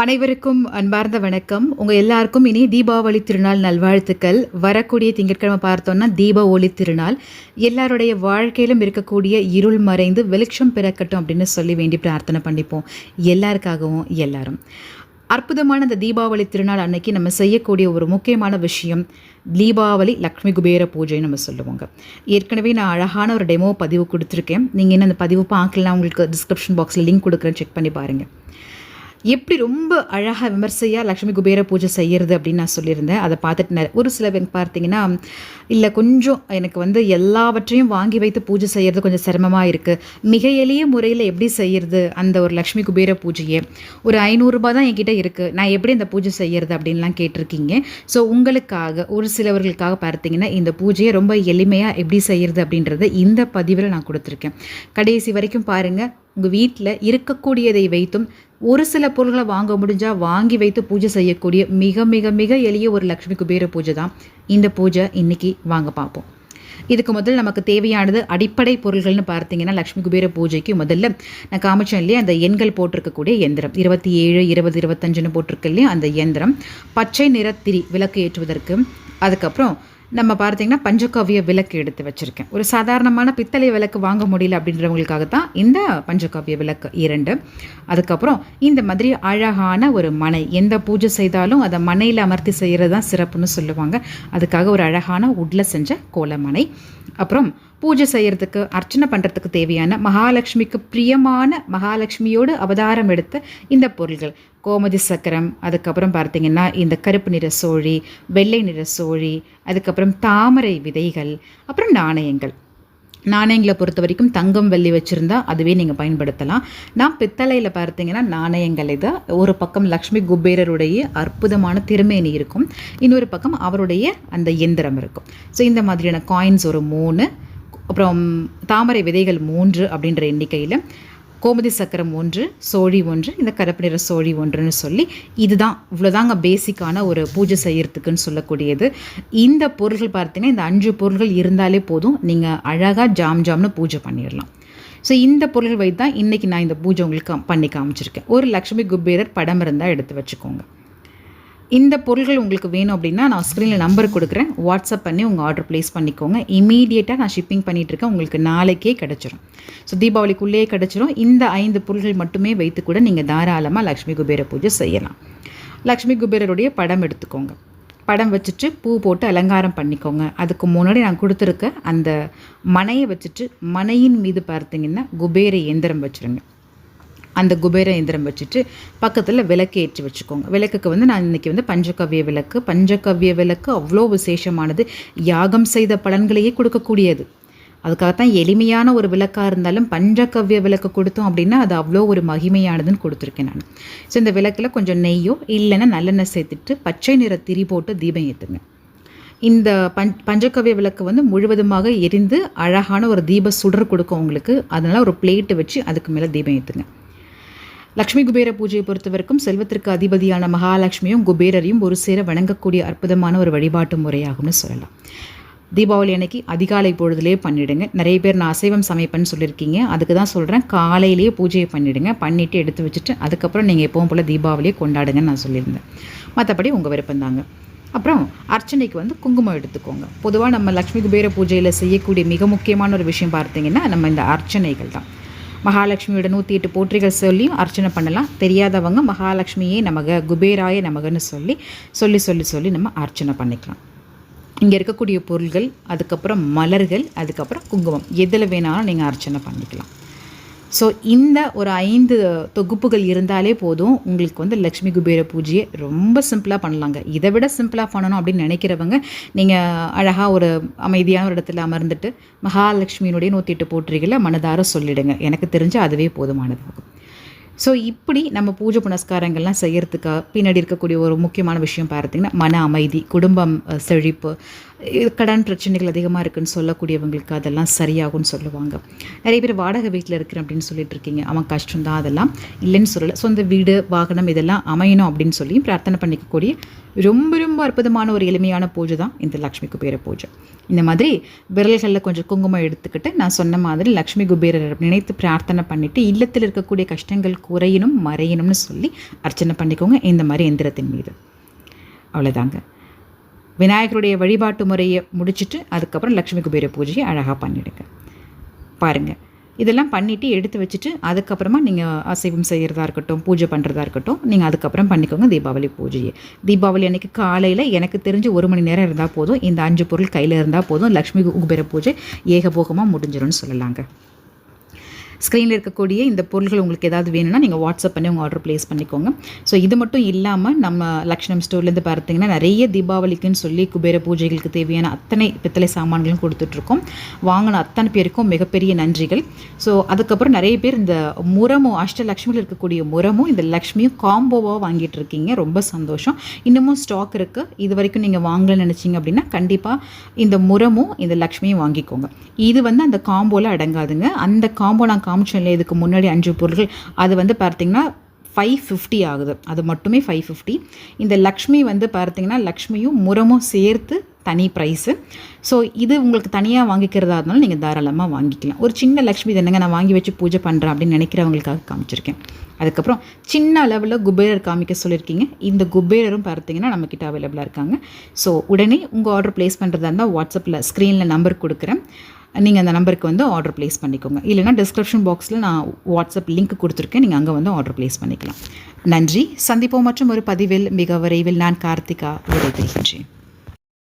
அனைவருக்கும் அன்பார்ந்த வணக்கம். உங்கள் எல்லாருக்கும் இனி தீபாவளி திருநாள் நல்வாழ்த்துக்கள். வரக்கூடிய திங்கட்கிழமை பார்த்தோன்னா தீப ஒளி திருநாள். எல்லாருடைய வாழ்க்கையிலும் இருக்கக்கூடிய இருள் மறைந்து வெளிச்சம் பிறக்கட்டும் அப்படின்னு சொல்லி வேண்டி பிரார்த்தனை பண்ணிப்போம். எல்லாருக்காகவும் எல்லாரும். அற்புதமான இந்த தீபாவளி திருநாள் அன்னைக்கு நம்ம செய்யக்கூடிய ஒரு முக்கியமான விஷயம் தீபாவளி லக்ஷ்மி குபேர பூஜைன்னு நம்ம சொல்லுவாங்க. ஏற்கனவே நான் அழகான ஒரு டெமோ பதிவு கொடுத்துருக்கேன். நீங்கள் என்ன அந்த பதிவு பார்க்கலாம் உங்களுக்கு டிஸ்கிரிப்ஷன் பாக்ஸில் லிங்க் கொடுக்குறேன். செக் பண்ணி பாருங்கள் எப்படி ரொம்ப அழகாக விமர்சையாக லக்ஷ்மி குபேர பூஜை செய்கிறது அப்படின்னு நான் சொல்லியிருந்தேன். அதை பார்த்துட்டு ஒரு சில பேர் பார்த்தீங்கன்னா இல்லை கொஞ்சம் எனக்கு வந்து எல்லாவற்றையும் வாங்கி வைத்து பூஜை செய்கிறது கொஞ்சம் சிரமமாக இருக்குது மிக எளிய முறையில் எப்படி செய்கிறது அந்த ஒரு லக்ஷ்மி குபேர பூஜையை? ஒரு ஐநூறுரூபா தான் என்கிட்ட இருக்குது நான் எப்படி இந்த பூஜை செய்கிறது அப்படின்லாம் கேட்டிருக்கீங்க. ஸோ உங்களுக்காக ஒரு சிலவர்களுக்காக பார்த்தீங்கன்னா இந்த பூஜையை ரொம்ப எளிமையாக எப்படி செய்கிறது அப்படின்றத இந்த பதிவில் நான் கொடுத்துருக்கேன். கடைசி வரைக்கும் பாருங்கள் உங்கள் வீட்டில் இருக்கக்கூடியதை வைத்தும் ஒரு சில பொருள்களை வாங்க முடிஞ்சால் வாங்கி வைத்து பூஜை செய்யக்கூடிய மிக மிக மிக எளிய ஒரு லக்ஷ்மி குபேர பூஜை தான் இந்த பூஜை இன்னைக்கு வாங்க பார்ப்போம். இதுக்கு முதல்ல நமக்கு தேவையானது அடிப்படை பொருள்கள்னு பார்த்தீங்கன்னா லக்ஷ்மி குபேர பூஜைக்கு முதல்ல நான் காமிச்சேன் இல்லையா? அந்த எண்கள் போட்டிருக்கக்கூடிய எந்திரம். இருபத்தி ஏழு இருபது இருபத்தஞ்சுன்னு போட்டிருக்கு இல்லையா? அந்த எந்திரம். பச்சை நிறத்திரி விளக்கு ஏற்றுவதற்கு அதுக்கப்புறம் நம்ம பார்த்தீங்கன்னா பஞ்சகாவிய விளக்கு எடுத்து வச்சுருக்கேன். ஒரு சாதாரணமான பித்தளை விளக்கு வாங்க முடியல அப்படின்றவங்களுக்காக தான் இந்த பஞ்சகாவிய விளக்கு இரண்டு. அதுக்கப்புறம் இந்த மாதிரி அழகான ஒரு மனை எந்த பூஜை செய்தாலும் அதை மனையில் அமர்த்தி செய்கிறது தான் சிறப்புன்னு சொல்லுவாங்க. அதுக்காக ஒரு அழகான உட்ல செஞ்ச கோலமனை. அப்புறம் பூஜை செய்கிறதுக்கு அர்ச்சனை பண்ணுறதுக்கு தேவையான மகாலட்சுமிக்கு பிரியமான மகாலட்சுமியோடு அவதாரம் எடுத்த இந்த பொருள்கள். கோமதி சக்கரம் அதுக்கப்புறம் பார்த்திங்கன்னா இந்த கருப்பு நிற சோழி வெள்ளை நிற சோழி அதுக்கப்புறம் தாமரை விதைகள் அப்புறம் நாணயங்கள். நாணயங்களை பொறுத்த வரைக்கும் தங்கம் வெள்ளி வச்சுருந்தா அதுவே நீங்கள் பயன்படுத்தலாம். நான் பித்தளையில் பார்த்தீங்கன்னா நாணயங்கள் இது. ஒரு பக்கம் லக்ஷ்மி குபேரருடைய அற்புதமான திருமேனி இருக்கும். இன்னொரு பக்கம் அவருடைய அந்த எந்திரம் இருக்கும். ஸோ இந்த மாதிரியான காயின்ஸ் ஒரு மூணு அப்புறம் தாமரை விதைகள் மூன்று அப்படின்ற எண்ணிக்கையில் கோமதி சக்கரம் ஒன்று சோழி ஒன்று இந்த கருப்பு நிற சோழி ஒன்றுன்னு சொல்லி இதுதான் இவ்வளோதாங்க பேசிக்கான ஒரு பூஜை செய்யறதுக்குன்னு சொல்லக்கூடியது. இந்த பொருள்கள் பார்த்தீங்கன்னா இந்த அஞ்சு பொருள்கள் இருந்தாலே போதும். நீங்கள் அழகாக ஜாம் ஜாம்னு பூஜை பண்ணிடலாம். ஸோ இந்த பொருள்கள் வைத்து தான் இன்றைக்கி நான் இந்த பூஜை உங்களுக்கு பண்ணி காமிச்சிருக்கேன். ஒரு லக்ஷ்மி குபேரர் படம் இருந்தால் எடுத்து வச்சுக்கோங்க. இந்த பொருள்கள் உங்களுக்கு வேணும் அப்படின்னா நான் ஸ்க்ரீனில் நம்பர் கொடுக்குறேன். வாட்ஸ்அப் பண்ணி உங்கள் ஆர்டர் ப்ளேஸ் பண்ணிக்கோங்க. இமீடியட்டாக நான் ஷிப்பிங் பண்ணிகிட்ருக்கேன் உங்களுக்கு நாளைக்கே கிடச்சிரும். ஸோ தீபாவளிக்குள்ளேயே கிடச்சிரும். இந்த ஐந்து பொருள்கள் மட்டுமே வைத்து கூட நீங்கள் தாராளமாக லக்ஷ்மி குபேர பூஜை செய்யலாம். லக்ஷ்மி குபேரருடைய படம் எடுத்துக்கோங்க. படம் வச்சுட்டு பூ போட்டு அலங்காரம் பண்ணிக்கோங்க. அதுக்கு முன்னாடி நான் கொடுத்துருக்க அந்த மனையை வச்சுட்டு மனையின் மீது பார்த்தீங்கன்னா குபேர இயந்திரம் வச்சுருங்க. அந்த குபேர இயந்திரம் வச்சுட்டு பக்கத்தில் விளக்கு ஏற்றி வச்சுக்கோங்க. விளக்குக்கு வந்து நான் இன்றைக்கி வந்து பஞ்சகவ்ய விளக்கு பஞ்சகவ்ய விளக்கு அவ்வளோ விசேஷமானது. யாகம் செய்த பலன்களையே கொடுக்கக்கூடியது. அதுக்காகத்தான் எளிமையான ஒரு விளக்காக இருந்தாலும் பஞ்சகவ்ய விளக்கு கொடுத்தோம் அப்படின்னா அது அவ்வளோ ஒரு மகிமையானதுன்னு கொடுத்துருக்கேன் நான். ஸோ இந்த விளக்கில் கொஞ்சம் நெய்யோ இல்லைன்னா நல்லெண்ணெய் சேர்த்துட்டு பச்சை நிற திரி போட்டு தீபம் ஏற்றுங்க இந்த பஞ் பஞ்சகவ்ய விளக்கு வந்து முழுவதுமாக எரிந்து அழகான ஒரு தீப சுடர் கொடுக்கும் உங்களுக்கு. அதனால் ஒரு பிளேட்டு வச்சு அதுக்கு மேலே தீபம் ஏற்றுங்க லக்ஷ்மி குபேர பூஜையை பொறுத்தவரைக்கும் செல்வத்திற்கு அதிபதியான மகாலட்சுமியும் குபேரரையும் ஒரு சேர வணங்கக்கூடிய அற்புதமான ஒரு வழிபாட்டு முறையாகும்னு சொல்லலாம். தீபாவளி அன்னைக்கு அதிகாலை பொழுதுலேயே பண்ணிடுங்க. நிறைய பேர் நான் அசைவம் சமைப்பேன்னு சொல்லியிருக்கீங்க. அதுக்கு தான் சொல்கிறேன் காலையிலேயே பூஜையை பண்ணிவிடுங்க பண்ணிவிட்டு எடுத்து வச்சுட்டு அதுக்கப்புறம் நீங்கள் எப்பவும் போல் தீபாவளியை கொண்டாடுங்கன்னு நான் சொல்லியிருந்தேன். மற்றபடி உங்கள் விருப்பம்தாங்க அப்புறம் அர்ச்சனைக்கு வந்து குங்குமம் எடுத்துக்கோங்க. பொதுவாக நம்ம லக்ஷ்மி குபேர பூஜையில் செய்யக்கூடிய மிக முக்கியமான ஒரு விஷயம் பார்த்தீங்கன்னா நம்ம இந்த அர்ச்சனைகள் தான். மகாலட்சுமியோட நூற்றி எட்டு போற்றிகள் சொல்லியும் அர்ச்சனை பண்ணலாம். தெரியாதவங்க மகாலட்சுமியே நமக குபேராய நமகன்னு சொல்லி சொல்லி சொல்லி சொல்லி நம்ம அர்ச்சனை பண்ணிக்கலாம். இங்கே இருக்கக்கூடிய பொருள்கள் அதுக்கப்புறம் மலர்கள் அதுக்கப்புறம் குங்குமம். எதில் வேணாலும் நீங்கள் அர்ச்சனை பண்ணிக்கலாம். ஸோ இந்த ஒரு ஐந்து தொகுப்புகள் இருந்தாலே போதும் உங்களுக்கு வந்து லக்ஷ்மி குபேர பூஜையை ரொம்ப சிம்பிளாக பண்ணலாங்க. இதை விட சிம்பிளாக பண்ணணும் அப்படின்னு நினைக்கிறவங்க நீங்கள் அழகாக ஒரு அமைதியான ஒரு இடத்துல அமர்ந்துட்டு மகாலட்சுமியினுடைய நூற்றி எட்டு போற்றிகளை மனதார சொல்லிடுங்க. எனக்கு தெரிஞ்சு அதுவே போதுமானதாகும். ஸோ இப்படி நம்ம பூஜை புனஸ்காரங்கள்லாம் செய்கிறதுக்கு பின்னாடி இருக்கக்கூடிய ஒரு முக்கியமான விஷயம் பார்த்தீங்கன்னா மன அமைதி குடும்பம் செழிப்பு கடன் பிரச்சனைகள் அதிகமாக இருக்குன்னு சொல்லக்கூடியவங்களுக்கு அதெல்லாம் சரியாகும்னு சொல்லுவாங்க. நிறைய பேர் வாடகை வீட்டில் இருக்கிறேன் அப்படின்னு சொல்லிட்டு இருக்கீங்க. அவன் கஷ்டம்தான் அதெல்லாம் இல்லைன்னு சொல்லலை. சொந்த வீடு வாகனம் இதெல்லாம் அமையணும் அப்படின்னு சொல்லி பிரார்த்தனை பண்ணிக்கக்கூடிய ரொம்ப ரொம்ப அற்புதமான ஒரு எளிமையான பூஜை தான் இந்த லக்ஷ்மி குபேர பூஜை. இந்த மாதிரி விரல்களில் கொஞ்சம் குங்குமம் எடுத்துக்கிட்டு நான் சொன்ன மாதிரி லக்ஷ்மி குபேரர் நினைத்து பிரார்த்தனை பண்ணிவிட்டு இல்லத்தில் இருக்கக்கூடிய கஷ்டங்கள் குறையணும் மறையணும்னு சொல்லி அர்ச்சனை பண்ணிக்கோங்க. இந்த மாதிரி எந்திரத்தின் மீது. அவ்வளோதாங்க விநாயகருடைய வழிபாட்டு முறையை முடிச்சுட்டு அதுக்கப்புறம் லக்ஷ்மி குபேர பூஜையை அழகாக பண்ணிவிடுங்க பாருங்கள் இதெல்லாம் பண்ணிவிட்டு எடுத்து வச்சுட்டு அதுக்கப்புறமா நீங்கள் அசைவம் செய்கிறதா இருக்கட்டும் பூஜை பண்ணுறதா இருக்கட்டும் நீங்கள் அதுக்கப்புறம் பண்ணிக்கோங்க தீபாவளி பூஜையை. தீபாவளி அன்றைக்கி காலையில் எனக்கு தெரிஞ்சு ஒரு மணி நேரம் இருந்தால் போதும். இந்த அஞ்சு பொருள் கையில் இருந்தால் போதும். லக்ஷ்மி குபேர பூஜை ஏகபோகமாக முடிஞ்சிடும்னு சொல்லலாங்க. ஸ்க்ரீனில் இருக்கக்கூடிய இந்த பொருள்கள் உங்களுக்கு ஏதாவது வேணும்னா நீங்கள் வாட்ஸ்அப் பண்ணி உங்கள் ஆர்டர் ப்ளேஸ் பண்ணிக்கோங்க. ஸோ இது மட்டும் இல்லாமல் நம்ம லக்ஷ்மம் ஸ்டோர்லேருந்து பார்த்தீங்கன்னா நிறைய தீபாவளிக்குன்னு சொல்லி குபேர பூஜைகளுக்கு தேவையான அத்தனை பித்தளை சாமான்களும் கொடுத்துட்ருக்கோம். வாங்கின அத்தனை பேருக்கும் மிகப்பெரிய நன்றிகள். ஸோ அதுக்கப்புறம் நிறைய பேர் இந்த முரமும் அஷ்டலக்ஷ்மியில் இருக்கக்கூடிய முரமும் இந்த லக்ஷ்மியும் காம்போவாக வாங்கிட்டு இருக்கீங்க ரொம்ப சந்தோஷம். இன்னமும் ஸ்டாக் இருக்குது இது வரைக்கும் நீங்கள் வாங்கலன்னு நினச்சிங்க அப்படின்னா கண்டிப்பாக இந்த முரமும் இந்த லக்ஷ்மியும் வாங்கிக்கோங்க. இது வந்து அந்த காம்போவில் அடங்காதுங்க. அந்த காம்போ நான் காமிச்சோம் இதுக்கு முன்னாடி அஞ்சு பொருட்கள் அது வந்து பார்த்தீங்கன்னா ஃபைவ் ஃபிஃப்டி ஆகுது. அது மட்டுமே ஃபைவ் ஃபிஃப்டி இந்த லக்ஷ்மி வந்து பார்த்தீங்கன்னா லக்ஷ்மியும் முரமும் சேர்த்து தனி ப்ரைஸு ஸோ இது உங்களுக்கு தனியாக வாங்கிக்கிறதா இருந்தாலும் நீங்கள் தாராளமாக வாங்கிக்கலாம். ஒரு சின்ன லக்ஷ்மி தானேங்க நான் வாங்கி வச்சு பூஜை பண்ணுறேன் அப்படின்னு நினைக்கிறவங்களுக்காக காமிச்சிருக்கேன். அதுக்கப்புறம் சின்ன அளவில் குபேரர் காமிக்க சொல்லியிருக்கீங்க. இந்த குபேரரும் பார்த்தீங்கன்னா நம்மக்கிட்ட அவைலபிளாக இருக்காங்க. ஸோ உடனே உங்கள் ஆர்டர் ப்ளேஸ் பண்ணுறதா இருந்தால் வாட்ஸ்அப்பில் ஸ்க்ரீனில் நம்பர் கொடுக்குறேன். நீங்கள் அந்த நம்பருக்கு வந்து ஆர்டர் ப்ளேஸ் பண்ணிக்கோங்க. இல்லைனா டிஸ்கிரிப்ஷன் பாக்ஸில் நான் வாட்ஸ்அப் லிங்க் கொடுத்துருக்கேன். நீங்கள் அங்கே வந்து ஆர்டர் ப்ளேஸ் பண்ணிக்கலாம். நன்றி. சந்திப்போம் மற்றும் ஒரு பதிவில் மிக விரைவில் நான் கார்த்திகா விடைபெறுகின்றேன்.